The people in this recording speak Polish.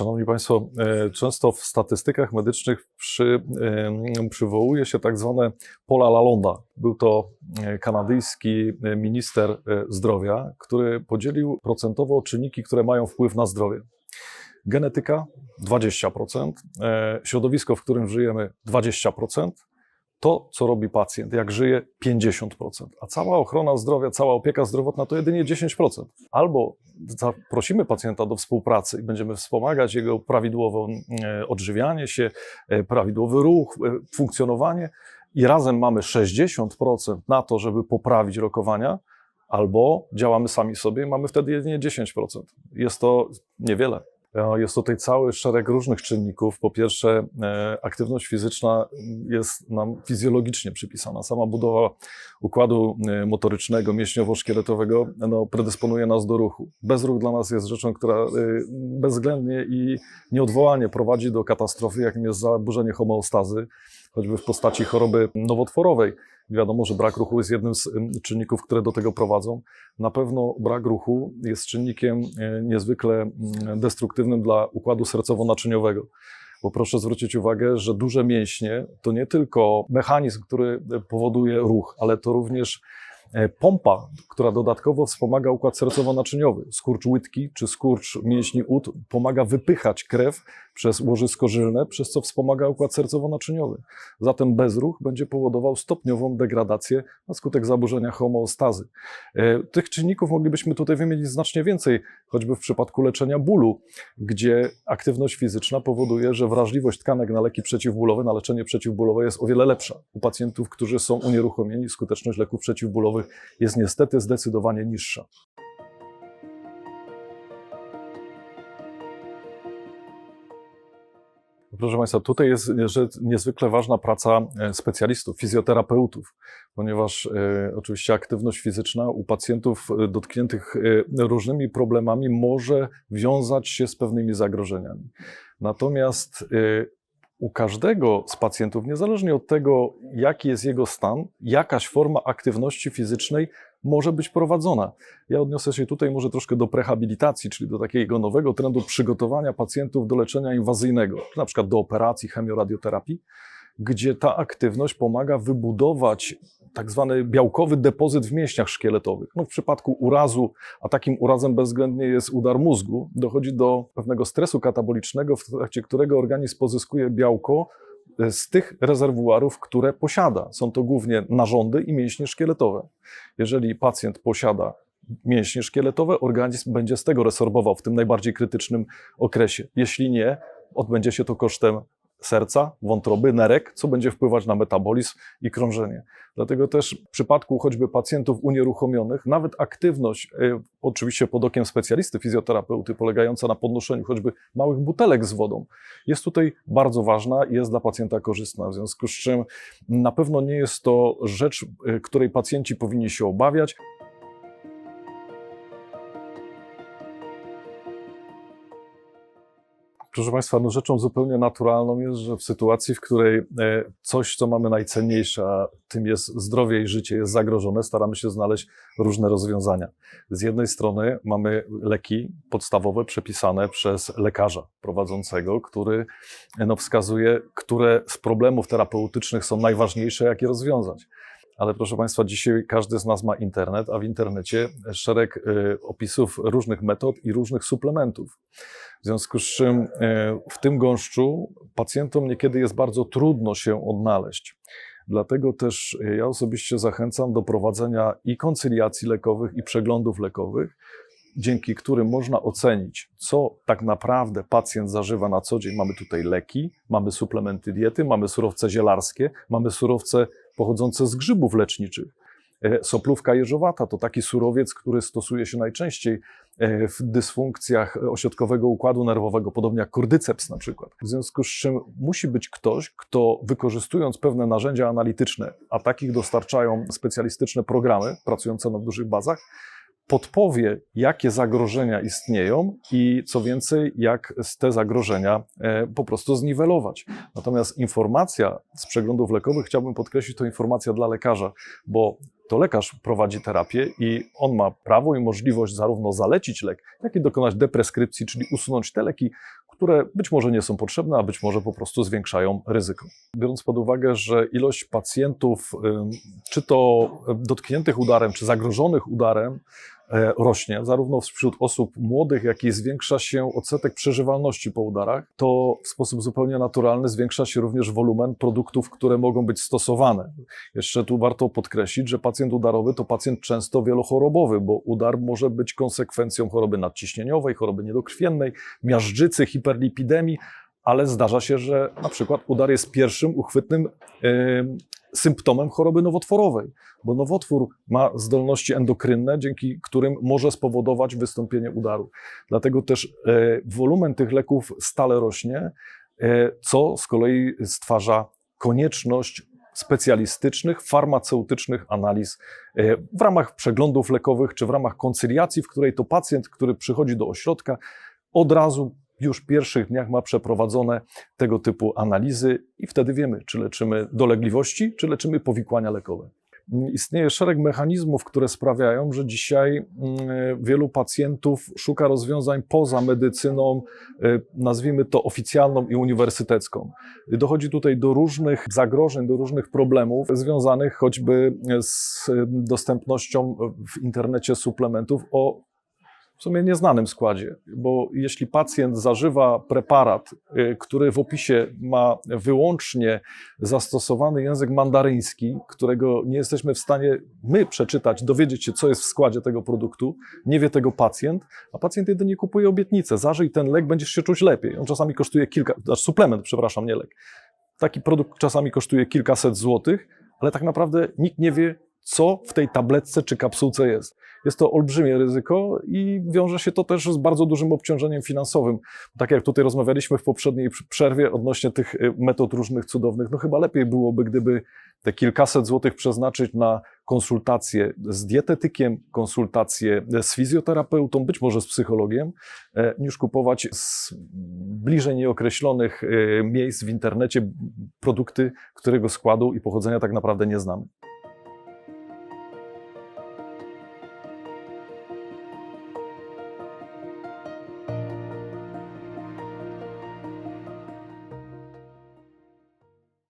Szanowni Państwo, e, często w statystykach medycznych przy, e, przywołuje się tak zwane pola Lalonda. Był to e, kanadyjski minister zdrowia, który podzielił procentowo czynniki, które mają wpływ na zdrowie. Genetyka 20%, środowisko, w którym żyjemy 20%, to, co robi pacjent, jak żyje 50%, a cała ochrona zdrowia, cała opieka zdrowotna to jedynie 10%. Albo zaprosimy pacjenta do współpracy i będziemy wspomagać jego prawidłowe e, odżywianie się, e, prawidłowy ruch, e, funkcjonowanie i razem mamy 60% na to, żeby poprawić rokowania, albo działamy sami sobie i mamy wtedy jedynie 10%. Jest to niewiele. E, jest tutaj cały szereg różnych czynników. Po pierwsze, e, aktywność fizyczna jest nam fizjologicznie przypisana. Sama budowa układu e, motorycznego, mięśniowo-szkieletowego no, predysponuje nas do ruchu. Bezruch dla nas jest rzeczą, która bezwzględnie i nieodwołanie prowadzi do katastrofy, jakim jest zaburzenie homeostazy, choćby w postaci choroby nowotworowej. Wiadomo, że brak ruchu jest jednym z czynników, które do tego prowadzą. Na pewno brak ruchu jest czynnikiem e, niezwykle destruktywnym dla układu sercowo-naczyniowego. Bo proszę zwrócić uwagę, że duże mięśnie to nie tylko mechanizm, który powoduje ruch, ale to również E, pompa, która dodatkowo wspomaga układ sercowo-naczyniowy. Skurcz łydki czy skurcz mięśni ud pomaga wypychać krew przez łożysko żylne, przez co wspomaga układ sercowo-naczyniowy. Zatem bezruch będzie powodował stopniową degradację na skutek zaburzenia homeostazy. E, tych czynników moglibyśmy tutaj wymienić znacznie więcej, choćby w przypadku leczenia bólu, gdzie aktywność fizyczna powoduje, że wrażliwość tkanek na leki przeciwbólowe, na leczenie przeciwbólowe jest o wiele lepsza. U pacjentów, którzy są unieruchomieni, skuteczność leków przeciwbólowych jest niestety zdecydowanie niższa. Proszę Państwa, tutaj jest niezwykle ważna praca e, specjalistów, fizjoterapeutów, ponieważ e, oczywiście aktywność fizyczna u pacjentów e, dotkniętych różnymi problemami może wiązać się z pewnymi zagrożeniami. Natomiast u każdego z pacjentów, niezależnie od tego, jaki jest jego stan, jakaś forma aktywności fizycznej może być prowadzona. Ja odniosę się tutaj może troszkę do prehabilitacji, czyli do takiego nowego trendu przygotowania pacjentów do leczenia inwazyjnego, na przykład do operacji, chemioradioterapii, gdzie ta aktywność pomaga wybudować tak zwany białkowy depozyt w mięśniach szkieletowych. No w przypadku urazu, a takim urazem bezwzględnie jest udar mózgu, dochodzi do pewnego stresu katabolicznego, w trakcie którego organizm pozyskuje białko e, z tych rezerwuarów, które posiada. Są to głównie narządy i mięśnie szkieletowe. Jeżeli pacjent posiada mięśnie szkieletowe, organizm będzie z tego resorbował w tym najbardziej krytycznym okresie. Jeśli nie, odbędzie się to kosztem serca, wątroby, nerek, co będzie wpływać na metabolizm i krążenie. Dlatego też w przypadku choćby pacjentów unieruchomionych, nawet aktywność, y, oczywiście pod okiem specjalisty, fizjoterapeuty, polegająca na podnoszeniu choćby małych butelek z wodą, jest tutaj bardzo ważna i jest dla pacjenta korzystna. W związku z czym na pewno nie jest to rzecz, y, której pacjenci powinni się obawiać. Proszę Państwa, no rzeczą zupełnie naturalną jest, że w sytuacji, w której e, coś, co mamy najcenniejsze, a tym jest zdrowie i życie, jest zagrożone, staramy się znaleźć różne rozwiązania. Z jednej strony mamy leki podstawowe przepisane przez lekarza prowadzącego, który no, wskazuje, które z problemów terapeutycznych są najważniejsze, jak je rozwiązać ale proszę Państwa, dzisiaj każdy z nas ma internet, a w internecie szereg y, opisów różnych metod i różnych suplementów. W związku z czym y, w tym gąszczu pacjentom niekiedy jest bardzo trudno się odnaleźć. Dlatego też ja osobiście zachęcam do prowadzenia i koncyliacji lekowych, i przeglądów lekowych, dzięki którym można ocenić, co tak naprawdę pacjent zażywa na co dzień. Mamy tutaj leki, mamy suplementy diety, mamy surowce zielarskie, mamy surowce pochodzące z grzybów leczniczych. E, soplówka jeżowata to taki surowiec, który stosuje się najczęściej e, w dysfunkcjach ośrodkowego układu nerwowego, podobnie jak kordyceps na przykład. W związku z czym musi być ktoś, kto wykorzystując pewne narzędzia analityczne, a takich dostarczają specjalistyczne programy pracujące na dużych bazach, podpowie, jakie zagrożenia istnieją i co więcej, jak te zagrożenia e, po prostu zniwelować. Natomiast informacja z przeglądów lekowych, chciałbym podkreślić, to informacja dla lekarza, bo to lekarz prowadzi terapię i on ma prawo i możliwość zarówno zalecić lek, jak i dokonać depreskrypcji, czyli usunąć te leki, które być może nie są potrzebne, a być może po prostu zwiększają ryzyko. Biorąc pod uwagę, że ilość pacjentów, czy to dotkniętych udarem, czy zagrożonych udarem, rośnie, zarówno wśród osób młodych, jak i zwiększa się odsetek przeżywalności po udarach, to w sposób zupełnie naturalny zwiększa się również wolumen produktów, które mogą być stosowane. Jeszcze tu warto podkreślić, że pacjent udarowy to pacjent często wielochorobowy, bo udar może być konsekwencją choroby nadciśnieniowej, choroby niedokrwiennej, miażdżycy, hiperlipidemii, ale zdarza się, że na przykład udar jest pierwszym uchwytnym em, symptomem choroby nowotworowej, bo nowotwór ma zdolności endokrynne, dzięki którym może spowodować wystąpienie udaru. Dlatego też e, wolumen tych leków stale rośnie, e, co z kolei stwarza konieczność specjalistycznych, farmaceutycznych analiz e, w ramach przeglądów lekowych czy w ramach koncyliacji, w której to pacjent, który przychodzi do ośrodka, od razu już w pierwszych dniach ma przeprowadzone tego typu analizy i wtedy wiemy, czy leczymy dolegliwości, czy leczymy powikłania lekowe. Istnieje szereg mechanizmów, które sprawiają, że dzisiaj mm, wielu pacjentów szuka rozwiązań poza medycyną, y, nazwijmy to oficjalną i uniwersytecką. Dochodzi tutaj do różnych zagrożeń, do różnych problemów związanych choćby z y, dostępnością w internecie suplementów o w sumie nieznanym składzie, bo jeśli pacjent zażywa preparat, y, który w opisie ma wyłącznie zastosowany język mandaryński, którego nie jesteśmy w stanie my przeczytać, dowiedzieć się, co jest w składzie tego produktu, nie wie tego pacjent, a pacjent jedynie kupuje obietnicę, zażyj ten lek, będziesz się czuć lepiej. On czasami kosztuje kilka, znaczy suplement, przepraszam, nie lek. Taki produkt czasami kosztuje kilkaset złotych, ale tak naprawdę nikt nie wie, co w tej tabletce czy kapsułce jest. Jest to olbrzymie ryzyko i wiąże się to też z bardzo dużym obciążeniem finansowym. Tak jak tutaj rozmawialiśmy w poprzedniej przerwie odnośnie tych y, metod różnych cudownych, no chyba lepiej byłoby, gdyby te kilkaset złotych przeznaczyć na konsultacje z dietetykiem, konsultacje z fizjoterapeutą, być może z psychologiem, e, niż kupować z bliżej nieokreślonych miejsc w internecie produkty, którego składu i pochodzenia tak naprawdę nie znamy.